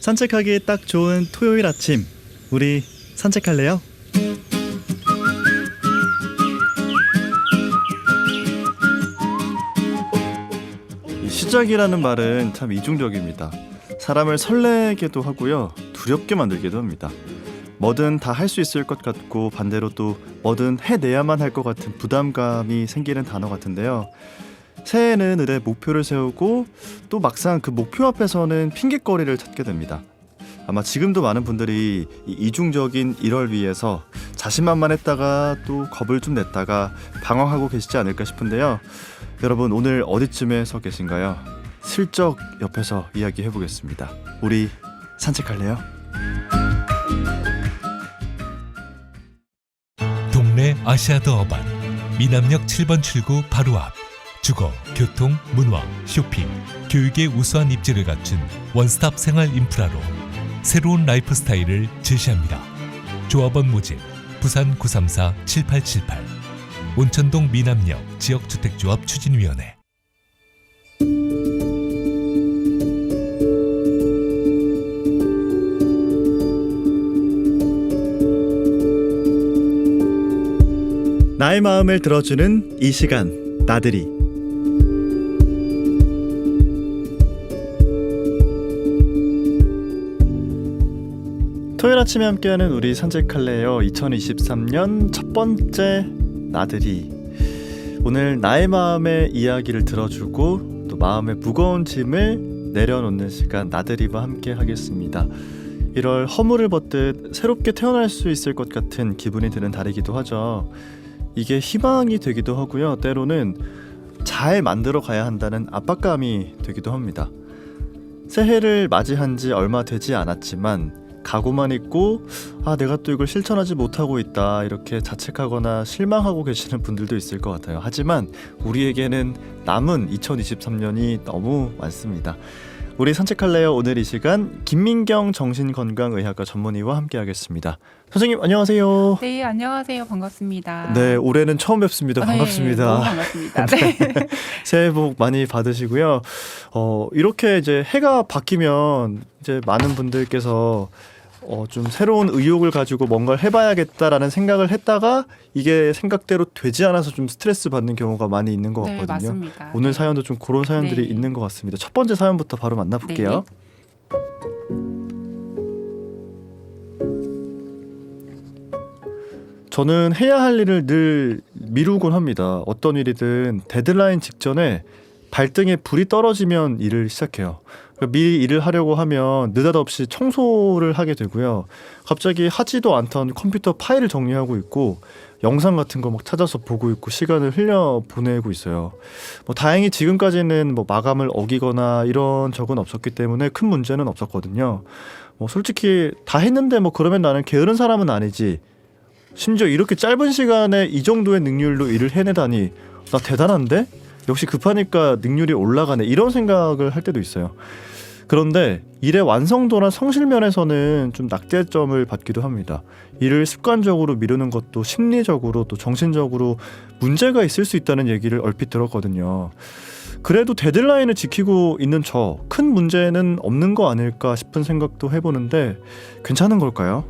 산책하기 딱 좋은 토요일 아침. 우리 산책할래요? 이 시작이라는 말은 참 이중적입니다. 사람을 설레게도 하고요. 두렵게 만들기도 합니다. 뭐든 다 할 수 있을 것 같고 반대로 또 뭐든 해내야만 할 것 같은 부담감이 생기는 단어 같은데요. 새해에는 의뢰 목표를 세우고 또 막상 그 목표 앞에서는 핑계거리를 찾게 됩니다. 아마 지금도 많은 분들이 이 이중적인 1월 위에서 자신만만했다가 또 겁을 좀 냈다가 방황하고 계시지 않을까 싶은데요. 여러분 오늘 어디쯤에 서 계신가요? 슬쩍 옆에서 이야기해 보겠습니다. 우리 산책할래요? 동네 아시아드 어반 미남역 7번 출구 바로 앞 주거, 교통, 문화, 쇼핑, 교육의 우수한 입지를 갖춘 원스톱 생활 인프라로 새로운 라이프 스타일을 제시합니다. 조합원 모집 부산 934 7878 온천동 미남역 지역주택조합 추진위원회 나의 마음을 들어주는 이 시간 나들이 토요일 아침에 함께하는 우리 산책할래요 2023년 첫 번째 나들이 오늘 나의 마음의 이야기를 들어주고 또 마음의 무거운 짐을 내려놓는 시간 나들이와 함께 하겠습니다 1월 허물을 벗듯 새롭게 태어날 수 있을 것 같은 기분이 드는 달이기도 하죠 이게 희망이 되기도 하고요. 때로는 잘 만들어 가야 한다는 압박감이 되기도 합니다. 새해를 맞이한 지 얼마 되지 않았지만 각오만 있고 아 내가 또 이걸 실천하지 못하고 있다 이렇게 자책하거나 실망하고 계시는 분들도 있을 것 같아요. 하지만 우리에게는 남은 2023년이 너무 많습니다. 우리 산책할래요 오늘 이 시간 김민경 정신건강의학과 전문의와 함께하겠습니다. 선생님 안녕하세요. 네, 안녕하세요. 반갑습니다. 네, 올해는 처음 뵙습니다. 아, 네, 반갑습니다. 반갑습니다. 네. 새해 복 많이 받으시고요. 어, 이렇게 이제 해가 바뀌면 이제 많은 분들께서 어, 좀 새로운 의욕을 가지고 뭔가를 해봐야겠다라는 생각을 했다가 이게 생각대로 되지 않아서 좀 스트레스 받는 경우가 많이 있는 것 네, 같거든요. 맞습니다. 오늘 네. 사연도 좀 그런 사연들이 네. 있는 것 같습니다. 첫 번째 사연부터 바로 만나볼게요. 저는 해야 할 일을 늘 미루곤 합니다. 어떤 일이든 데드라인 직전에 발등에 불이 떨어지면 일을 시작해요. 그러니까 미리 일을 하려고 하면 느닷없이 청소를 하게 되고요. 갑자기 하지도 않던 컴퓨터 파일을 정리하고 있고 영상 같은 거 막 찾아서 보고 있고 시간을 흘려 보내고 있어요. 뭐 다행히 지금까지는 뭐 마감을 어기거나 이런 적은 없었기 때문에 큰 문제는 없었거든요. 뭐 솔직히 다 했는데 뭐 그러면 나는 게으른 사람은 아니지. 심지어 이렇게 짧은 시간에 이 정도의 능률로 일을 해내다니 나 대단한데? 역시 급하니까 능률이 올라가네 이런 생각을 할 때도 있어요. 그런데 일의 완성도나 성실 면에서는 좀 낙제점을 받기도 합니다. 일을 습관적으로 미루는 것도 심리적으로 또 정신적으로 문제가 있을 수 있다는 얘기를 얼핏 들었거든요. 그래도 데드라인을 지키고 있는 저 큰 문제는 없는 거 아닐까 싶은 생각도 해보는데 괜찮은 걸까요?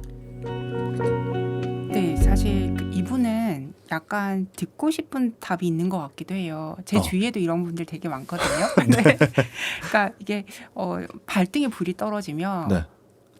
네, 약간 듣고 싶은 답이 있는 것 같기도 해요. 제 어. 주위에도 이런 분들 되게 많거든요. 네. 그러니까 이게 어, 발등에 불이 떨어지면 네.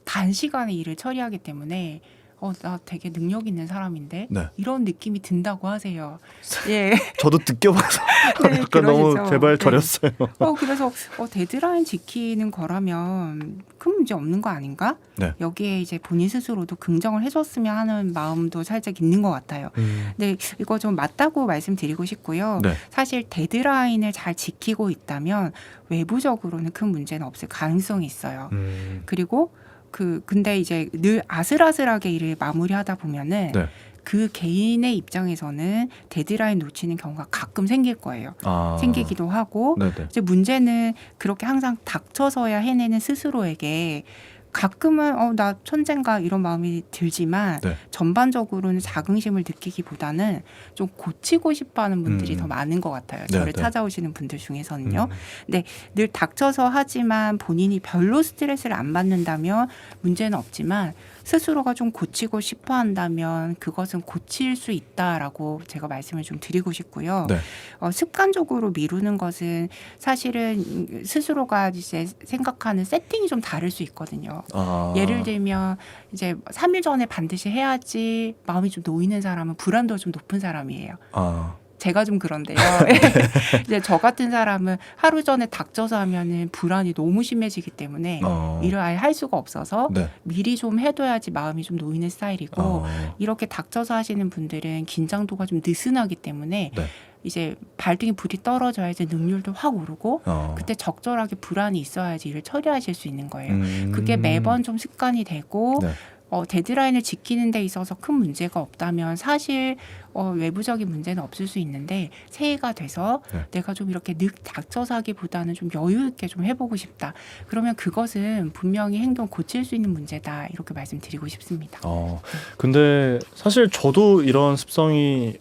단시간에 일을 처리하기 때문에 어, 나 되게 능력 있는 사람인데 네. 이런 느낌이 든다고 하세요. 예. 저도 느껴봐서 네, 약간 너무 그러시죠. 제발 네. 저렸어요. 어 그래서 어, 데드라인 지키는 거라면 큰 문제 없는 거 아닌가? 네. 여기에 이제 본인 스스로도 긍정을 해줬으면 하는 마음도 살짝 있는 것 같아요. 음, 근데 이거 좀 맞다고 말씀드리고 싶고요. 네. 사실 데드라인을 잘 지키고 있다면 외부적으로는 큰 문제는 없을 가능성이 있어요. 음, 그리고 그 근데 이제 늘 아슬아슬하게 일을 마무리하다 보면은 네. 그 개인의 입장에서는 데드라인 놓치는 경우가 가끔 생길 거예요. 아, 생기기도 하고 네네. 이제 문제는 그렇게 항상 닥쳐서야 해내는 스스로에게 가끔은 어 나 천재인가 이런 마음이 들지만 네. 전반적으로는 자긍심을 느끼기보다는 좀 고치고 싶어하는 분들이 음. 더 많은 것 같아요. 네, 저를 네. 찾아오시는 분들 중에서는요. 음. 늘 닥쳐서 하지만 본인이 별로 스트레스를 안 받는다면 문제는 없지만 스스로가 좀 고치고 싶어 한다면 그것은 고칠 수 있다라고 제가 말씀을 좀 드리고 싶고요. 네. 어, 습관적으로 미루는 것은 사실은 스스로가 이제 생각하는 세팅이 좀 다를 수 있거든요. 아. 예를 들면 이제 3일 전에 반드시 해야지 마음이 좀 놓이는 사람은 불안도가 좀 높은 사람이에요. 아. 제가 좀 그런데요. 네. 이제 저 같은 사람은 하루 전에 닥쳐서 하면은 불안이 너무 심해지기 때문에 어. 일을 아예 할 수가 없어서 네. 미리 좀 해둬야지 마음이 좀 놓이는 스타일이고 어. 이렇게 닥쳐서 하시는 분들은 긴장도가 좀 느슨하기 때문에 네. 이제 발등에 불이 떨어져야지 능률도 확 오르고 어. 그때 적절하게 불안이 있어야지 일을 처리하실 수 있는 거예요. 음. 그게 매번 좀 습관이 되고 네. 어, 데드라인을 지키는 데 있어서 큰 문제가 없다면 사실 어, 외부적인 문제는 없을 수 있는데 새해가 돼서 네. 내가 좀 이렇게 늑 닥쳐서 하기보다는 좀 여유 있게 좀 해보고 싶다. 그러면 그것은 분명히 행동 고칠 수 있는 문제다. 이렇게 말씀드리고 싶습니다. 어. 근데 사실 저도 이런 습성이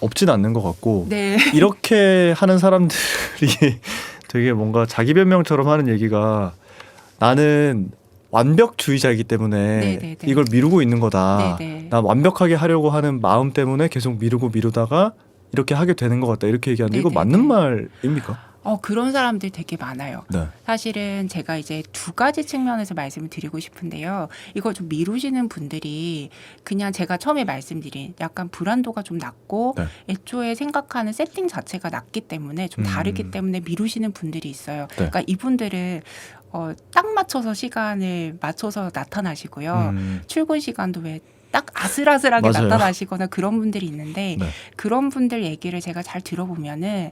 없진 않는 것 같고 네. 이렇게 하는 사람들이 되게 뭔가 자기 변명처럼 하는 얘기가 나는 완벽주의자이기 때문에 네네네. 이걸 미루고 있는 거다. 네네. 나 완벽하게 하려고 하는 마음 때문에 계속 미루고 미루다가 이렇게 하게 되는 것 같다. 이렇게 얘기하는데 이거 네네네. 맞는 말입니까? 어, 그런 사람들 되게 많아요. 네. 사실은 제가 이제 두 가지 측면에서 말씀을 드리고 싶은데요. 이걸 좀 미루시는 분들이 그냥 제가 처음에 말씀드린 약간 불안도가 좀 낮고 네. 애초에 생각하는 세팅 자체가 낮기 때문에 좀 음. 다르기 때문에 미루시는 분들이 있어요. 네. 그러니까 이분들은 어, 딱 맞춰서 시간을 맞춰서 나타나시고요. 음. 출근 시간도 왜 딱 아슬아슬하게 맞아요. 나타나시거나 그런 분들이 있는데 네. 그런 분들 얘기를 제가 잘 들어보면은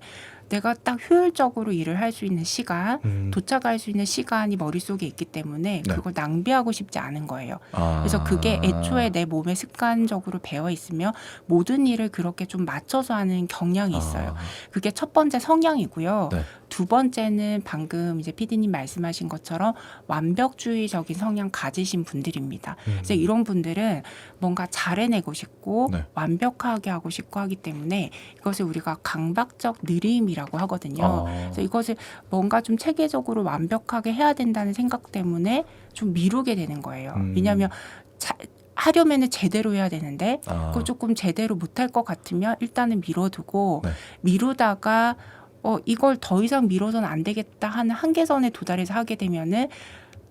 내가 딱 효율적으로 일을 할 수 있는 시간, 음. 도착할 수 있는 시간이 머릿속에 있기 때문에 네. 그걸 낭비하고 싶지 않은 거예요. 아. 그래서 그게 애초에 내 몸에 습관적으로 배어 있으며 모든 일을 그렇게 좀 맞춰서 하는 경향이 있어요. 아. 그게 첫 번째 성향이고요. 네. 두 번째는 방금 이제 피디님 말씀하신 것처럼 완벽주의적인 성향 가지신 분들입니다. 음. 그래서 이런 분들은 뭔가 잘해내고 싶고 네. 완벽하게 하고 싶고 하기 때문에 이것을 우리가 강박적 느림이라고 하거든요. 아. 그래서 이것을 뭔가 좀 체계적으로 완벽하게 해야 된다는 생각 때문에 좀 미루게 되는 거예요. 음. 왜냐하면 자, 하려면은 제대로 해야 되는데 아. 그거 조금 제대로 못할 것 같으면 일단은 미뤄두고 네. 미루다가 어 이걸 더 이상 미뤄서는 안 되겠다 하는 한계선에 도달해서 하게 되면은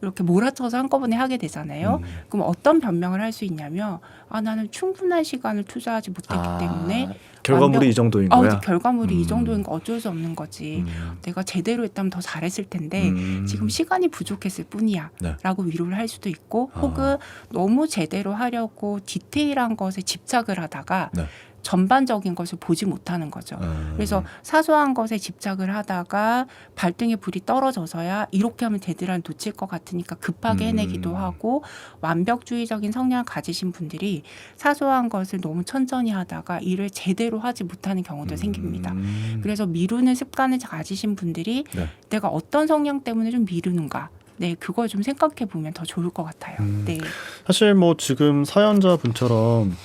이렇게 몰아쳐서 한꺼번에 하게 되잖아요. 음. 그럼 어떤 변명을 할 수 있냐면 아 나는 충분한 시간을 투자하지 못했기 아. 때문에 결과물이 완벽- 이 정도인 어, 거야. 결과물이 음. 이 정도인 거 어쩔 수 없는 거지. 음. 내가 제대로 했다면 더 잘했을 텐데 음. 지금 시간이 부족했을 뿐이야. 네. 라고 위로를 할 수도 있고 아. 혹은 너무 제대로 하려고 디테일한 것에 집착을 하다가 네. 전반적인 것을 보지 못하는 거죠. 음. 그래서 사소한 것에 집착을 하다가 발등에 불이 떨어져서야 이렇게 하면 데드라인 놓칠 것 같으니까 급하게 해내기도 음. 하고 완벽주의적인 성향을 가지신 분들이 사소한 것을 너무 천천히 하다가 일을 제대로 하지 못하는 경우도 생깁니다. 음. 그래서 미루는 습관을 가지신 분들이 네. 내가 어떤 성향 때문에 좀 미루는가. 네, 그걸 좀 생각해 보면 더 좋을 것 같아요. 음. 네. 사실 뭐 지금 사연자 분처럼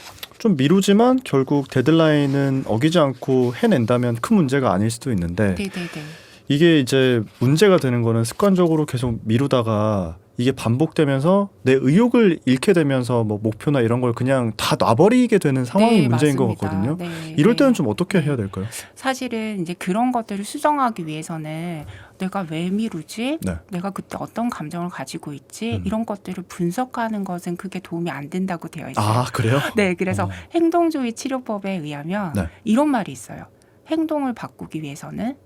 좀 미루지만 결국 데드라인은 어기지 않고 해낸다면 큰 문제가 아닐 수도 있는데 네, 네, 네. 이게 이제 문제가 되는 거는 습관적으로 계속 미루다가 이게 반복되면서 내 의욕을 잃게 되면서 뭐 목표나 이런 걸 그냥 다 놔버리게 되는 상황이 네, 문제인 것 맞습니다. 같거든요. 네, 이럴 네. 때는 좀 어떻게 해야 될까요? 사실은 이제 그런 것들을 수정하기 위해서는 내가 왜 미루지? 네. 내가 그때 어떤 감정을 가지고 있지? 음. 이런 것들을 분석하는 것은 그게 도움이 안 된다고 되어 있어요. 아 그래요? 네, 그래서 어. 행동주의 치료법에 의하면 네. 이런 말이 있어요. 행동을 바꾸기 위해서는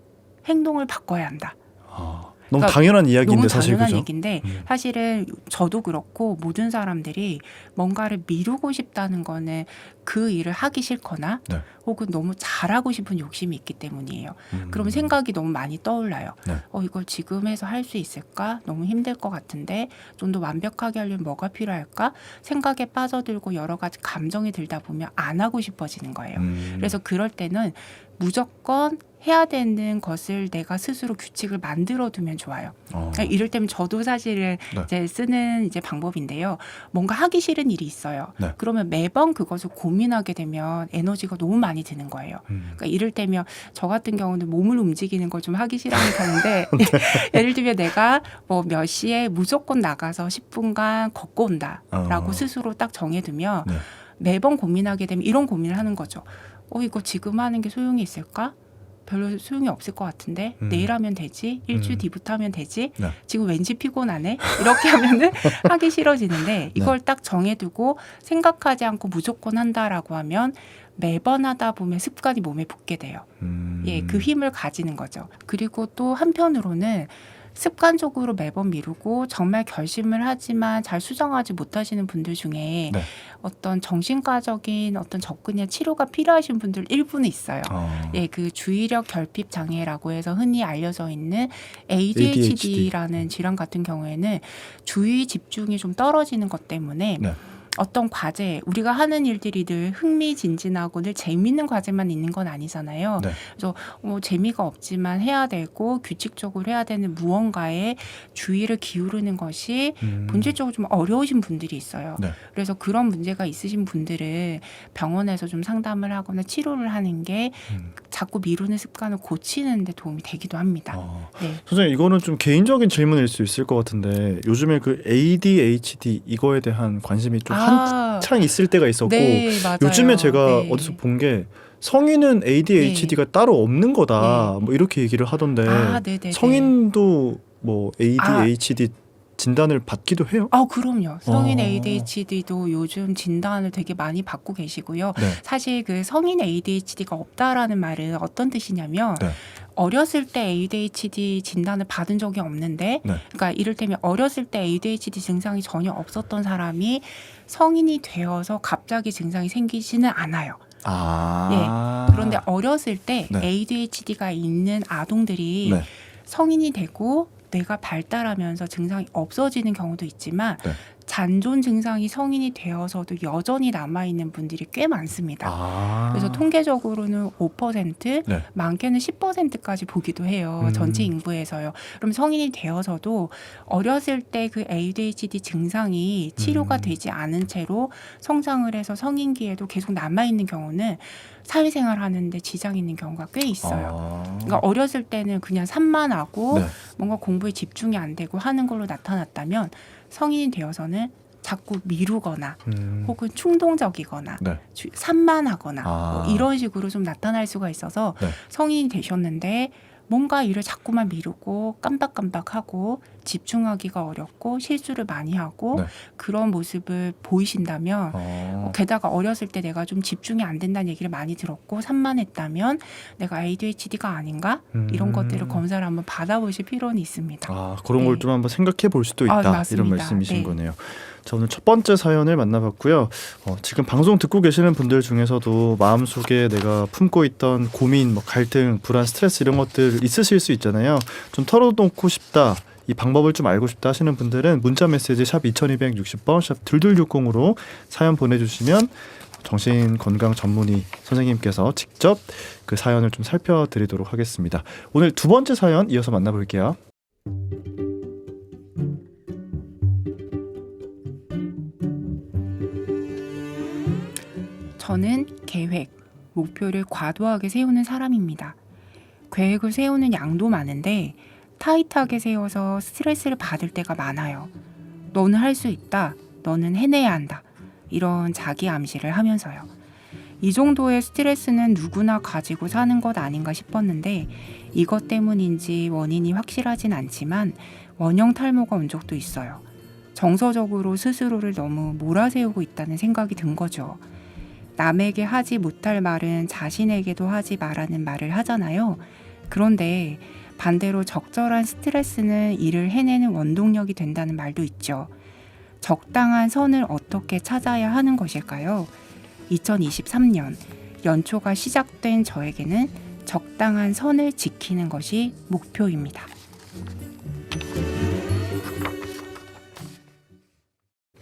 행동을 바꿔야 한다. 아, 너무 그러니까 당연한 이야기인데 너무 사실 당연한 그죠? 얘기인데 음. 사실은 저도 그렇고 모든 사람들이 뭔가를 미루고 싶다는 거는 그 일을 하기 싫거나 네. 혹은 너무 잘하고 싶은 욕심이 있기 때문이에요. 음. 그러면 생각이 너무 많이 떠올라요. 네. 어, 이걸 지금 해서 할 수 있을까? 너무 힘들 것 같은데 좀 더 완벽하게 하려면 뭐가 필요할까? 생각에 빠져들고 여러 가지 감정이 들다 보면 안 하고 싶어지는 거예요. 음. 그래서 그럴 때는 무조건 해야 되는 것을 내가 스스로 규칙을 만들어 두면 좋아요. 어. 그러니까 이럴 때면 저도 사실은 네. 이제 쓰는 이제 방법인데요. 뭔가 하기 싫은 일이 있어요. 네. 그러면 매번 그것을 고민하게 되면 에너지가 너무 많이 드는 거예요. 음. 그러니까 이럴 때면 저 같은 경우는 몸을 움직이는 걸 좀 하기 싫어하는 편인데 네. 예를 들면 내가 뭐 몇 시에 무조건 나가서 10분간 걷고 온다라고 어. 스스로 딱 정해두면 네. 매번 고민하게 되면 이런 고민을 하는 거죠. 어 이거 지금 하는 게 소용이 있을까? 별로 소용이 없을 것 같은데 음. 내일 하면 되지 일주일 음. 뒤부터 하면 되지 네. 지금 왠지 피곤하네 이렇게 하면은 하기 싫어지는데 이걸 딱 정해두고 생각하지 않고 무조건 한다라고 하면 매번 하다 보면 습관이 몸에 붙게 돼요. 음. 예, 그 힘을 가지는 거죠. 그리고 또 한편으로는 습관적으로 매번 미루고 정말 결심을 하지만 잘 수정하지 못하시는 분들 중에 네. 어떤 정신과적인 어떤 접근이나 치료가 필요하신 분들 일부는 있어요. 어. 예, 그 주의력 결핍 장애라고 해서 흔히 알려져 있는 ADHD. ADHD라는 질환 같은 경우에는 주의 집중이 좀 떨어지는 것 때문에 네. 어떤 과제 우리가 하는 일들이 늘 흥미진진하고 늘 재밌는 과제만 있는 건 아니잖아요. 네. 그래서 뭐 재미가 없지만 해야 되고 규칙적으로 해야 되는 무언가에 주의를 기울이는 것이 음. 본질적으로 좀 어려우신 분들이 있어요. 네. 그래서 그런 문제가 있으신 분들은 병원에서 좀 상담을 하거나 치료를 하는 게 음. 자꾸 미루는 습관을 고치는 데 도움이 되기도 합니다. 어. 네. 선생님 이거는 좀 개인적인 질문일 수 있을 것 같은데 요즘에 그 ADHD 이거에 대한 관심이 좀 한창 있을 때가 있었고 네, 맞아요. 요즘에 제가 네. 어디서 본 게 성인은 ADHD가 따로 없는 거다 뭐 이렇게 얘기를 하던데 아, 네, 네. 성인도 뭐 ADHD 진단을 받기도 해요? 아, 그럼요. 성인 어. ADHD도 요즘 진단을 되게 많이 받고 계시고요. 네. 사실 그 성인 ADHD가 없다라는 말은 어떤 뜻이냐면 네. 어렸을 때 ADHD 진단을 받은 적이 없는데, 네. 그러니까 이를테면 어렸을 때 ADHD 증상이 전혀 없었던 사람이 성인이 되어서 갑자기 증상이 생기지는 않아요. 아. 그런데 어렸을 때 네. ADHD가 있는 아동들이 네. 성인이 되고 뇌가 발달하면서 증상이 없어지는 경우도 있지만 네. 잔존 증상이 성인이 되어서도 여전히 남아 있는 분들이 꽤 많습니다. 아. 그래서 통계적으로는 5%, 네. 많게는 10%까지 보기도 해요. 음. 전체 인구에서요. 그럼 성인이 되어서도 어렸을 때 그 ADHD 증상이 치료가 음. 되지 않은 채로 성장을 해서 성인기에도 계속 남아 있는 경우는 사회생활 하는데 지장이 있는 경우가 꽤 있어요. 아. 그러니까 어렸을 때는 그냥 산만하고 네. 뭔가 공부에 집중이 안 되고 하는 걸로 나타났다면 성인이 되어서는 자꾸 미루거나 음. 혹은 충동적이거나 네. 주- 산만하거나 아. 뭐 이런 식으로 좀 나타날 수가 있어서 네. 성인이 되셨는데 뭔가 일을 자꾸만 미루고 깜빡깜빡하고 집중하기가 어렵고 실수를 많이 하고 네. 그런 모습을 보이신다면 어. 게다가 어렸을 때 내가 좀 집중이 안 된다는 얘기를 많이 들었고 산만했다면 내가 ADHD가 아닌가 이런 음. 것들을 검사를 한번 받아보실 필요는 있습니다. 아 그런 걸 네. 좀 한번 생각해 볼 수도 아, 있다 맞습니다. 이런 말씀이신 네. 거네요. 자 오늘 첫 번째 사연을 만나봤고요. 어, 지금 방송 듣고 계시는 분들 중에서도 마음속에 내가 품고 있던 고민, 뭐 갈등, 불안, 스트레스 이런 것들 있으실 수 있잖아요. 좀 털어놓고 싶다. 이 방법을 좀 알고 싶다 하시는 분들은 문자 메시지 샵 2260번 샵 2260으로 사연 보내주시면 정신 건강 전문의 선생님께서 직접 그 사연을 좀 살펴드리도록 하겠습니다. 오늘 두 번째 사연 이어서 만나볼게요. 저는 계획, 목표를 과도하게 세우는 사람입니다. 계획을 세우는 양도 많은데 타이트하게 세워서 스트레스를 받을 때가 많아요. 너는 할 수 있다. 너는 해내야 한다. 이런 자기 암시를 하면서요. 이 정도의 스트레스는 누구나 가지고 사는 것 아닌가 싶었는데 이것 때문인지 원인이 확실하진 않지만 원형 탈모가 온 적도 있어요. 정서적으로 스스로를 너무 몰아세우고 있다는 생각이 든 거죠. 남에게 하지 못할 말은 자신에게도 하지 말라는 말을 하잖아요. 그런데 반대로 적절한 스트레스는 일을 해내는 원동력이 된다는 말도 있죠. 적당한 선을 어떻게 찾아야 하는 것일까요? 2023년 연초가 시작된 저에게는 적당한 선을 지키는 것이 목표입니다.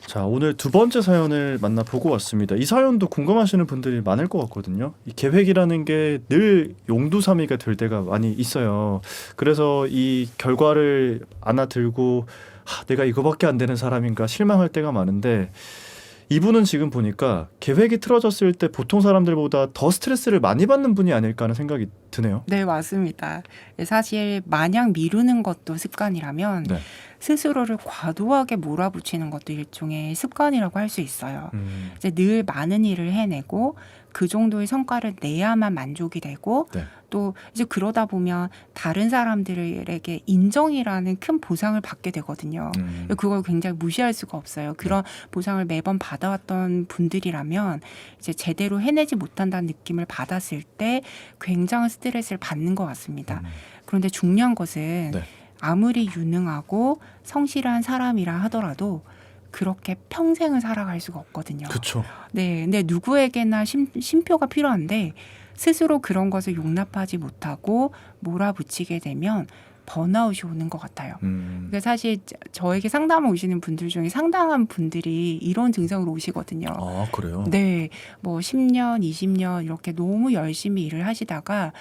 자, 오늘 두 번째 사연을 만나보고 왔습니다. 이 사연도 궁금하시는 분들이 많을 것 같거든요. 이 계획이라는 게 늘 용두사미가 될 때가 많이 있어요. 그래서 이 결과를 안아들고 하, 내가 이거밖에 안 되는 사람인가 실망할 때가 많은데 이분은 지금 보니까 계획이 틀어졌을 때 보통 사람들보다 더 스트레스를 많이 받는 분이 아닐까 하는 생각이 드네요. 네, 맞습니다. 사실 마냥 미루는 것도 습관이라면 네. 스스로를 과도하게 몰아붙이는 것도 일종의 습관이라고 할 수 있어요. 음, 이제 늘 많은 일을 해내고 그 정도의 성과를 내야만 만족이 되고 네. 또 이제 그러다 보면 다른 사람들에게 인정이라는 큰 보상을 받게 되거든요. 음, 그걸 굉장히 무시할 수가 없어요. 그런 보상을 매번 받아왔던 분들이라면 이제 제대로 해내지 못한다는 느낌을 받았을 때 굉장한 스트레스를 받는 것 같습니다. 음. 그런데 중요한 것은 네. 아무리 유능하고 성실한 사람이라 하더라도 그렇게 평생을 살아갈 수가 없거든요. 그쵸. 네, 근데 누구에게나 심, 심표가 필요한데 스스로 그런 것을 용납하지 못하고 몰아붙이게 되면 번아웃이 오는 것 같아요. 음, 그러니까 사실 저- 저에게 상담을 오시는 분들 중에 상당한 분들이 이런 증상으로 오시거든요. 아 그래요. 네, 뭐 10년, 20년 이렇게 너무 열심히 일을 하시다가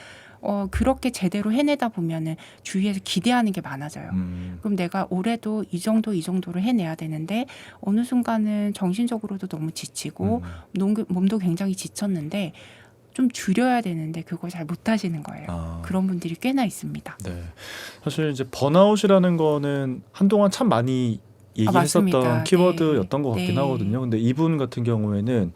어 그렇게 제대로 해내다 보면은 주위에서 기대하는 게 많아져요. 음, 그럼 내가 올해도 이 정도 이 정도를 해내야 되는데 어느 순간은 정신적으로도 너무 지치고 음. 몸- 몸도 굉장히 지쳤는데 좀 줄여야 되는데 그걸 잘 못하시는 거예요. 아. 그런 분들이 꽤나 있습니다. 네. 사실 이제 번아웃이라는 거는 한동안 참 많이 얘기했었던 맞습니다. 키워드였던 네. 것 같긴 네. 하거든요. 근데 이분 같은 경우에는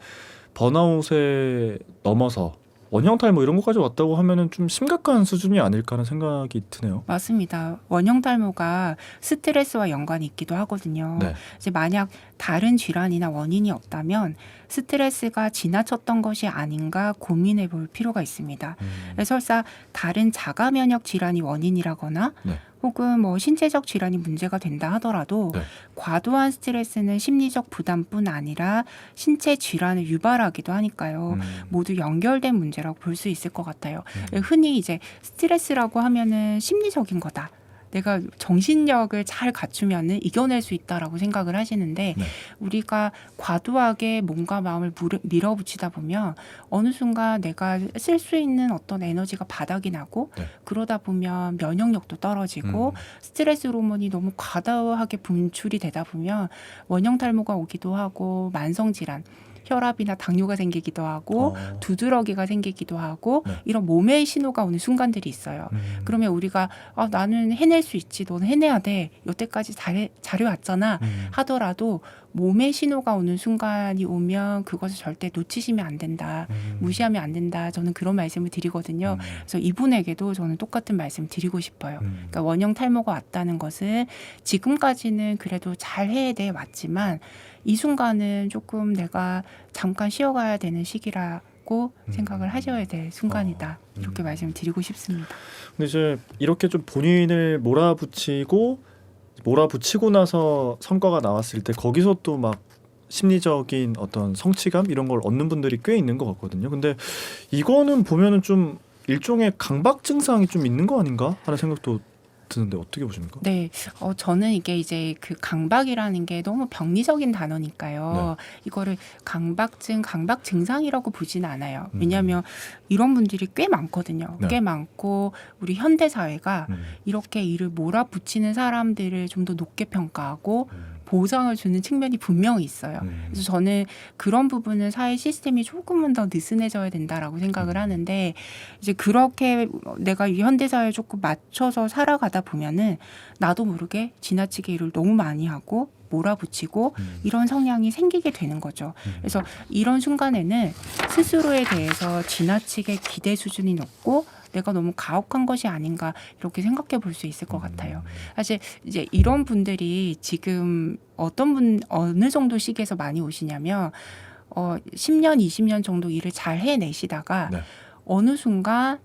번아웃에 넘어서 원형 탈모 이런 것까지 왔다고 하면은 좀 심각한 수준이 아닐까 하는 생각이 드네요. 맞습니다. 원형 탈모가 스트레스와 연관이 있기도 하거든요. 네. 이제 만약 다른 질환이나 원인이 없다면 스트레스가 지나쳤던 것이 아닌가 고민해 볼 필요가 있습니다. 음, 설사 다른 자가 면역 질환이 원인이라거나 네. 혹은 뭐 신체적 질환이 문제가 된다 하더라도 네. 과도한 스트레스는 심리적 부담뿐 아니라 신체 질환을 유발하기도 하니까요. 음, 모두 연결된 문제라고 볼 수 있을 것 같아요. 음. 흔히 이제 스트레스라고 하면은 심리적인 거다. 내가 정신력을 잘 갖추면은 이겨낼 수 있다라고 생각을 하시는데 네. 우리가 과도하게 몸과 마음을 무르- 밀어붙이다 보면 어느 순간 내가 쓸 수 있는 어떤 에너지가 바닥이 나고 네. 그러다 보면 면역력도 떨어지고 음, 스트레스 호르몬이 너무 과다하게 분출이 되다 보면 원형 탈모가 오기도 하고 만성 질환 혈압이나 당뇨가 생기기도 하고 어, 두드러기가 생기기도 하고 네. 이런 몸의 신호가 오는 순간들이 있어요. 음, 그러면 우리가 아, 나는 해낼 수 있지, 너는 해내야 돼. 여태까지 잘해, 잘해왔잖아. 음, 하더라도 몸의 신호가 오는 순간이 오면 그것을 절대 놓치시면 안 된다. 음, 무시하면 안 된다. 저는 그런 말씀을 드리거든요. 음, 그래서 이분에게도 저는 똑같은 말씀 드리고 싶어요. 음, 그러니까 원형 탈모가 왔다는 것은 지금까지는 그래도 잘 해내 왔지만 이 순간은 조금 내가 잠깐 쉬어가야 되는 시기라고 음. 생각을 하셔야 될 순간이다. 음. 이렇게 말씀을 드리고 싶습니다. 근데 이제 이렇게 좀 본인을 몰아붙이고 몰아붙이고 나서 성과가 나왔을 때 거기서 또 막 심리적인 어떤 성취감 이런 걸 얻는 분들이 꽤 있는 것 같거든요. 근데 이거는 보면은 좀 일종의 강박 증상이 좀 있는 거 아닌가 하는 생각도 드는데 어떻게 보십니까? 네, 어, 저는 이게 이제 그 강박이라는 게 너무 병리적인 단어니까요. 이거를 강박증, 강박 증상이라고 보지는 않아요. 음. 왜냐하면 이런 분들이 꽤 많거든요. 네. 꽤 많고 우리 현대 사회가 음, 이렇게 일을 몰아붙이는 사람들을 좀 더 높게 평가하고 음, 보상을 주는 측면이 분명히 있어요. 음, 그래서 저는 그런 부분은 사회 시스템이 조금은 더 느슨해져야 된다라고 생각을 음. 하는데 이제 그렇게 내가 이 현대 사회에 조금 맞춰서 살아가다 보면은 나도 모르게 지나치게 일을 너무 많이 하고 몰아붙이고 음, 이런 성향이 생기게 되는 거죠. 음. 그래서 이런 순간에는 스스로에 대해서 지나치게 기대 수준이 높고 내가 너무 가혹한 것이 아닌가 이렇게 생각해 볼 수 있을 것 같아요. 사실 이제 이런 분들이 지금 어떤 분 어느 정도 시기에서 많이 오시냐면 어 10년, 20년 정도 일을 잘 해내시다가 네. 어느 순간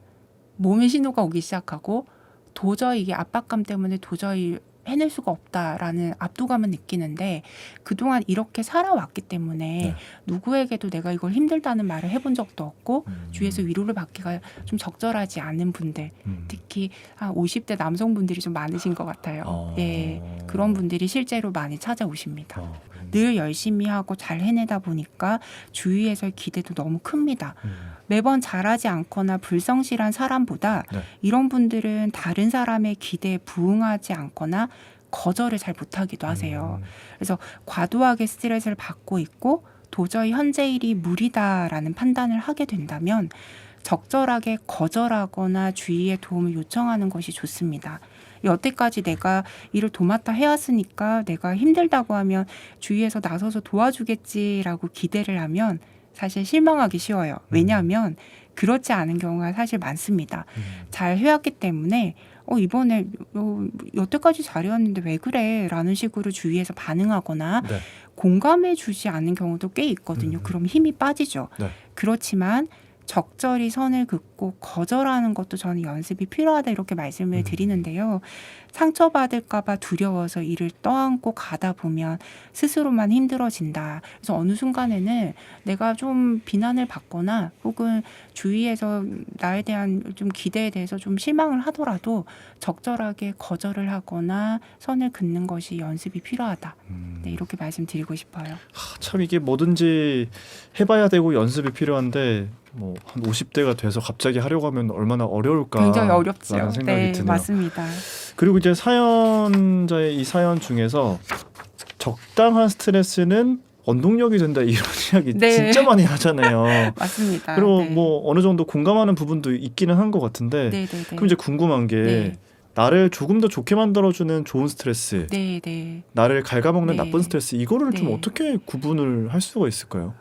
몸의 신호가 오기 시작하고 도저히 이게 압박감 때문에 도저히 해낼 수가 없다라는 압도감은 느끼는데 그동안 이렇게 살아왔기 때문에 네. 누구에게도 내가 이걸 힘들다는 말을 해본 적도 없고 음. 주위에서 위로를 받기가 좀 적절하지 않은 분들 음. 특히 한 50대 남성분들이 좀 많으신 것 같아요. 어. 예. 그런 분들이 실제로 많이 찾아오십니다. 어. 늘 열심히 하고 잘 해내다 보니까 주위에서의 기대도 너무 큽니다. 음. 매번 잘하지 않거나 불성실한 사람보다 네. 이런 분들은 다른 사람의 기대에 부응하지 않거나 거절을 잘 못하기도 하세요. 음. 그래서 과도하게 스트레스를 받고 있고 도저히 현재 일이 무리다라는 판단을 하게 된다면 적절하게 거절하거나 주위의 도움을 요청하는 것이 좋습니다. 여태까지 내가 일을 도맡아 해왔으니까 내가 힘들다고 하면 주위에서 나서서 도와주겠지라고 기대를 하면 사실 실망하기 쉬워요. 왜냐하면 그렇지 않은 경우가 사실 많습니다. 음. 잘 해왔기 때문에 어 이번에 어, 여태까지 잘해왔는데 왜 그래? 라는 식으로 주위에서 반응하거나 네. 공감해 주지 않는 경우도 꽤 있거든요. 음. 그럼 힘이 빠지죠. 네. 그렇지만 적절히 선을 긋고 거절하는 것도 저는 연습이 필요하다 이렇게 말씀을 음. 드리는데요. 상처받을까봐 두려워서 일을 떠안고 가다 보면 스스로만 힘들어진다. 그래서 어느 순간에는 내가 좀 비난을 받거나 혹은 주위에서 나에 대한 좀 기대에 대해서 좀 실망을 하더라도 적절하게 거절을 하거나 선을 긋는 것이 연습이 필요하다. 음. 네, 이렇게 말씀드리고 싶어요. 하, 참 이게 뭐든지 해봐야 되고 연습이 필요한데 뭐 한 50대가 돼서 갑자기 하려고 하면 얼마나 어려울까 굉장히 어렵죠. 라는 생각이 네, 드네요. 맞습니다. 그리고 이제 사연자의 이 사연 중에서 적당한 스트레스는 원동력이 된다 이런 이야기 네. 진짜 많이 하잖아요. 맞습니다. 그리고 네. 뭐 어느 정도 공감하는 부분도 있기는 한 것 같은데 네, 네, 네. 그럼 이제 궁금한 게 네. 나를 조금 더 좋게 만들어주는 좋은 스트레스, 네, 네. 나를 갉아먹는 네. 나쁜 스트레스 이거를 좀 네. 어떻게 구분을 할 수가 있을까요?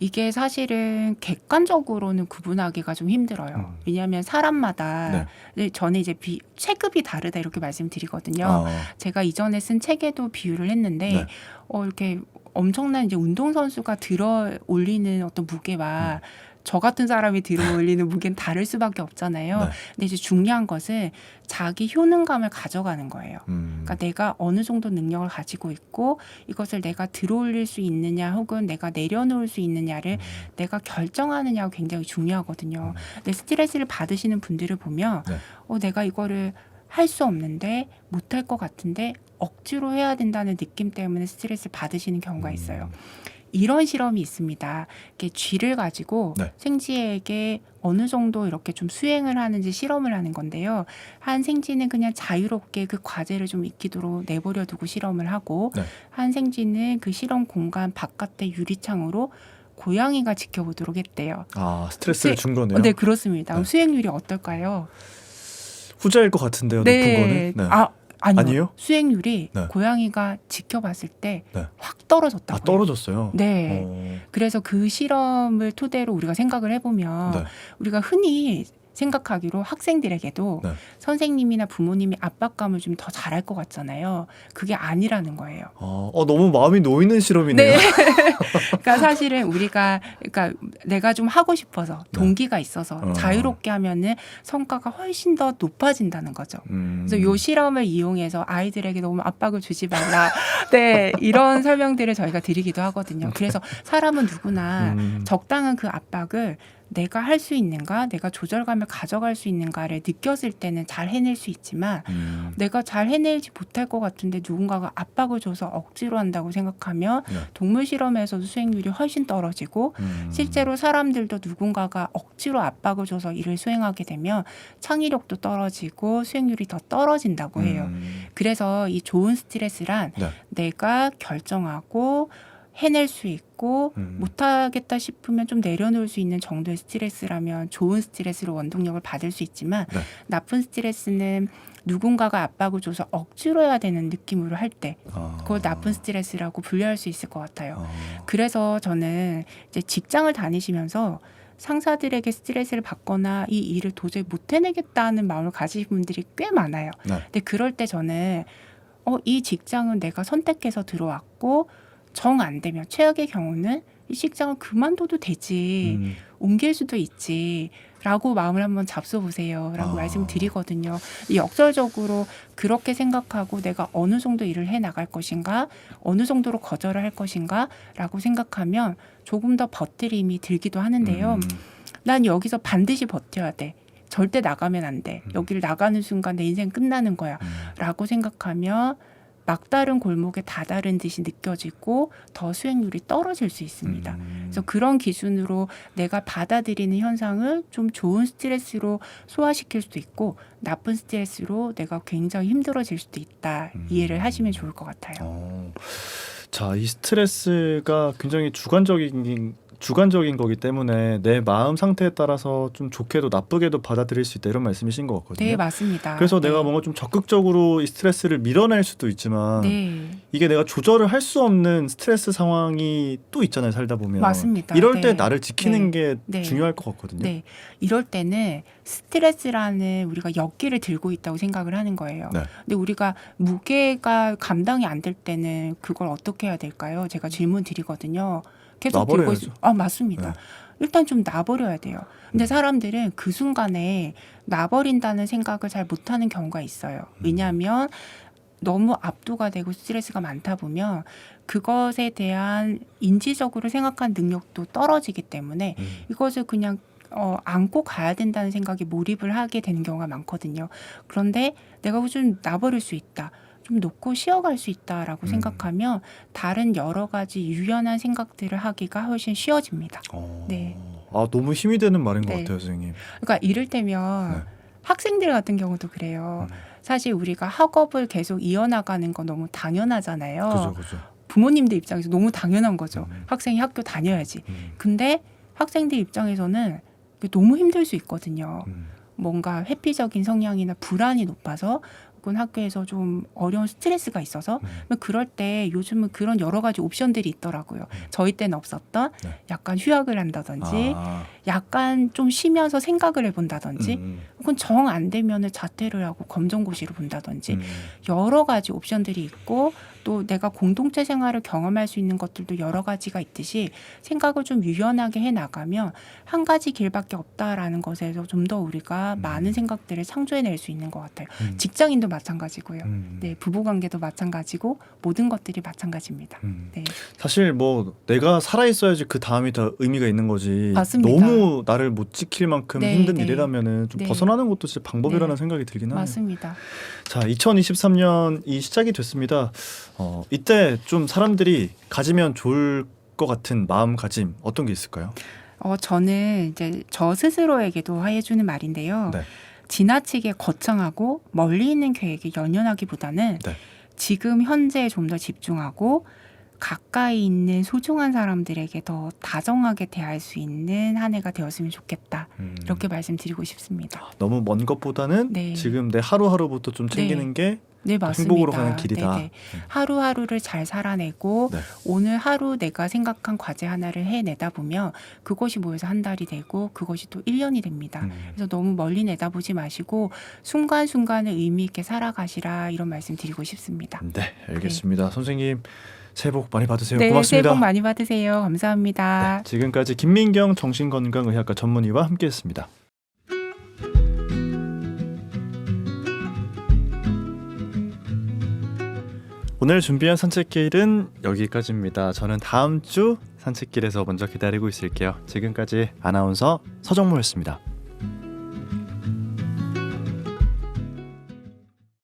이게 사실은 객관적으로는 구분하기가 좀 힘들어요. 음. 왜냐하면 사람마다 네. 네, 저는 이제 비, 체급이 다르다 이렇게 말씀드리거든요. 아, 제가 이전에 쓴 책에도 비유를 했는데 네. 어, 이렇게 엄청난 이제 운동 선수가 들어 올리는 어떤 무게와 저 같은 사람이 들어 올리는 무게는 다를 수밖에 없잖아요. 네. 근데 이제 중요한 것은 자기 효능감을 가져가는 거예요. 음. 그러니까 내가 어느 정도 능력을 가지고 있고 이것을 내가 들어 올릴 수 있느냐 혹은 내가 내려놓을 수 있느냐를 내가 결정하느냐가 굉장히 중요하거든요. 음. 근데 스트레스를 받으시는 분들을 보면 네. 어, 내가 이거를 할 수 없는데 못할 것 같은데 억지로 해야 된다는 느낌 때문에 스트레스를 받으시는 경우가 있어요. 이런 실험이 있습니다. 이렇게 쥐를 가지고 네. 생쥐에게 어느 정도 이렇게 좀 수행을 하는지 실험을 하는 건데요. 한 생쥐는 그냥 자유롭게 그 과제를 좀 익히도록 내버려 두고 실험을 하고 네. 한 생쥐는 그 실험 공간 바깥의 유리창으로 고양이가 지켜보도록 했대요. 아 스트레스를 수- 준 거네요. 네, 그렇습니다. 네. 수행률이 어떨까요? 후자일 것 같은데요. 높은 거는. 네. 아, 아니요. 아니에요? 수행률이 네. 고양이가 지켜봤을 때 네. 확 떨어졌다고요. 아 떨어졌어요. 네. 어, 그래서 그 실험을 토대로 우리가 생각을 해보면 네. 우리가 흔히 생각하기로 학생들에게도 네. 선생님이나 부모님이 압박감을 좀 더 잘할 것 같잖아요. 그게 아니라는 거예요. 어, 어, 너무 마음이 놓이는 실험이네요. 네. 그러니까 사실은 우리가 그러니까 내가 좀 하고 싶어서 네. 동기가 있어서 어. 자유롭게 하면은 성과가 훨씬 더 높아진다는 거죠. 음. 그래서 요 실험을 이용해서 아이들에게 너무 압박을 주지 말라. 네, 이런 설명들을 저희가 드리기도 하거든요. 그래서 사람은 누구나 음. 적당한 그 압박을 내가 할 수 있는가, 내가 조절감을 가져갈 수 있는가를 느꼈을 때는 잘 해낼 수 있지만 음. 내가 잘 해내지 못할 것 같은데 누군가가 압박을 줘서 억지로 한다고 생각하면 네. 동물 실험에서도 수행률이 훨씬 떨어지고 음. 실제로 사람들도 누군가가 억지로 압박을 줘서 일을 수행하게 되면 창의력도 떨어지고 수행률이 더 떨어진다고 해요. 음. 그래서 이 좋은 스트레스란 네. 내가 결정하고 해낼 수 있고 음. 못하겠다 싶으면 좀 내려놓을 수 있는 정도의 스트레스라면 좋은 스트레스로 원동력을 받을 수 있지만 네. 나쁜 스트레스는 누군가가 압박을 줘서 억지로 해야 되는 느낌으로 할때 아. 그걸 나쁜 스트레스라고 분류할 수 있을 것 같아요. 아. 그래서 저는 이제 직장을 다니시면서 상사들에게 스트레스를 받거나 이 일을 도저히 못 해내겠다는 마음을 가지신 분들이 꽤 많아요. 네. 근데 그럴 때 저는 어, 이 직장은 내가 선택해서 들어왔고 정 안 되면 최악의 경우는 이 직장을 그만둬도 되지 음. 옮길 수도 있지 라고 마음을 한번 잡숴 보세요 라고 아. 말씀드리거든요. 역설적으로 그렇게 생각하고 내가 어느 정도 일을 해 나갈 것인가, 어느 정도로 거절을 할 것인가 라고 생각하면 조금 더 버티림이 들기도 하는데요. 음. 난 여기서 반드시 버텨야 돼. 절대 나가면 안 돼. 음. 여기를 나가는 순간 내 인생 끝나는 거야. 라고 생각하면 막다른 골목에 다다른 듯이 느껴지고 더 수익률이 떨어질 수 있습니다. 음. 그래서 그런 기준으로 내가 받아들이는 현상을 좀 좋은 스트레스로 소화시킬 수도 있고 나쁜 스트레스로 내가 굉장히 힘들어질 수도 있다. 음. 이해를 하시면 좋을 것 같아요. 어. 자, 이 스트레스가 굉장히 주관적인 주관적인 거기 때문에 내 마음 상태에 따라서 좀 좋게도 나쁘게도 받아들일 수 있다 이런 말씀이신 것 같거든요. 네, 맞습니다. 그래서 네. 내가 뭔가 좀 적극적으로 이 스트레스를 밀어낼 수도 있지만 네, 이게 내가 조절을 할 수 없는 스트레스 상황이 또 있잖아요 살다 보면 맞습니다. 이럴 네. 때 나를 지키는 게 네. 중요할 것 같거든요. 네. 이럴 때는 스트레스라는 우리가 역기를 들고 있다고 생각을 하는 거예요. 네. 근데 우리가 무게가 감당이 안 될 때는 그걸 어떻게 해야 될까요? 제가 질문 드리거든요. 계속 들고 놔버려야죠. 있... 아, 맞습니다. 네. 일단 좀 놔버려야 돼요. 근데 사람들은 그 순간에 놔버린다는 생각을 잘 못하는 경우가 있어요. 음. 왜냐하면 너무 압도가 되고 스트레스가 많다 보면 그것에 대한 인지적으로 생각한 능력도 떨어지기 때문에 음. 이것을 그냥 어, 안고 가야 된다는 생각에 몰입을 하게 되는 경우가 많거든요. 그런데 내가 좀 놔버릴 수 있다. 좀 놓고 쉬어갈 수 있다라고 음. 생각하면 다른 여러 가지 유연한 생각들을 하기가 훨씬 쉬워집니다. 어. 네. 아 너무 힘이 되는 말인 것 네. 같아요, 선생님. 그러니까 이를테면 네. 학생들 같은 경우도 그래요. 음. 사실 우리가 학업을 계속 이어나가는 건 너무 당연하잖아요. 그죠, 그죠. 부모님들 입장에서 너무 당연한 거죠. 음. 학생이 학교 다녀야지. 음. 근데 학생들 입장에서는 너무 힘들 수 있거든요. 음. 뭔가 회피적인 성향이나 불안이 높아서 혹은 학교에서 좀 어려운 스트레스가 있어서 음. 그럴 때 요즘은 그런 여러 가지 옵션들이 있더라고요. 저희 때는 없었던 네. 약간 휴학을 한다든지 아, 약간 좀 쉬면서 생각을 해본다든지 음, 혹은 정 안 되면은 자퇴를 하고 검정고시를 본다든지 음. 여러 가지 옵션들이 있고 또 내가 공동체 생활을 경험할 수 있는 것들도 여러 가지가 있듯이 생각을 좀 유연하게 해 나가면 한 가지 길밖에 없다라는 것에서 좀 더 우리가 음. 많은 생각들을 창조해낼 수 있는 것 같아요. 음. 직장인도 마찬가지고요. 음. 네, 부부 관계도 마찬가지고 모든 것들이 마찬가지입니다. 음. 네, 사실 뭐 내가 살아 있어야지 그 다음이 더 의미가 있는 거지. 맞습니다. 너무 나를 못 지킬 만큼 네, 힘든 네. 일이라면은 좀 네. 벗어나는 것도 진짜 방법이라는 네. 생각이 들긴 하네요. 맞습니다. 자, 2023년이 시작이 됐습니다. 어, 이때 좀 사람들이 가지면 좋을 것 같은 마음가짐 어떤 게 있을까요? 어, 저는 이제 저 스스로에게도 해주는 말인데요. 네. 지나치게 거창하고 멀리 있는 계획에 연연하기보다는 네. 지금 현재에 좀 더 집중하고 가까이 있는 소중한 사람들에게 더 다정하게 대할 수 있는 한 해가 되었으면 좋겠다. 음, 이렇게 말씀드리고 싶습니다. 너무 먼 것보다는 네. 지금 내 하루하루부터 좀 챙기는 게 네, 더 맞습니다. 행복으로 가는 길이다. 네네. 하루하루를 잘 살아내고 네. 오늘 하루 내가 생각한 과제 하나를 해내다 보면 그것이 모여서 한 달이 되고 그것이 또 1년이 됩니다. 음, 그래서 너무 멀리 내다보지 마시고 순간순간을 의미 있게 살아가시라 이런 말씀 드리고 싶습니다. 네, 알겠습니다. 선생님 새해 복 많이 받으세요. 네, 새해 고맙습니다. 복 많이 받으세요. 감사합니다. 네, 지금까지 김민경 정신건강의학과 전문의와 함께했습니다. 오늘 준비한 산책길은 여기까지입니다. 저는 다음 주 산책길에서 먼저 기다리고 있을게요. 지금까지 아나운서 서정모였습니다.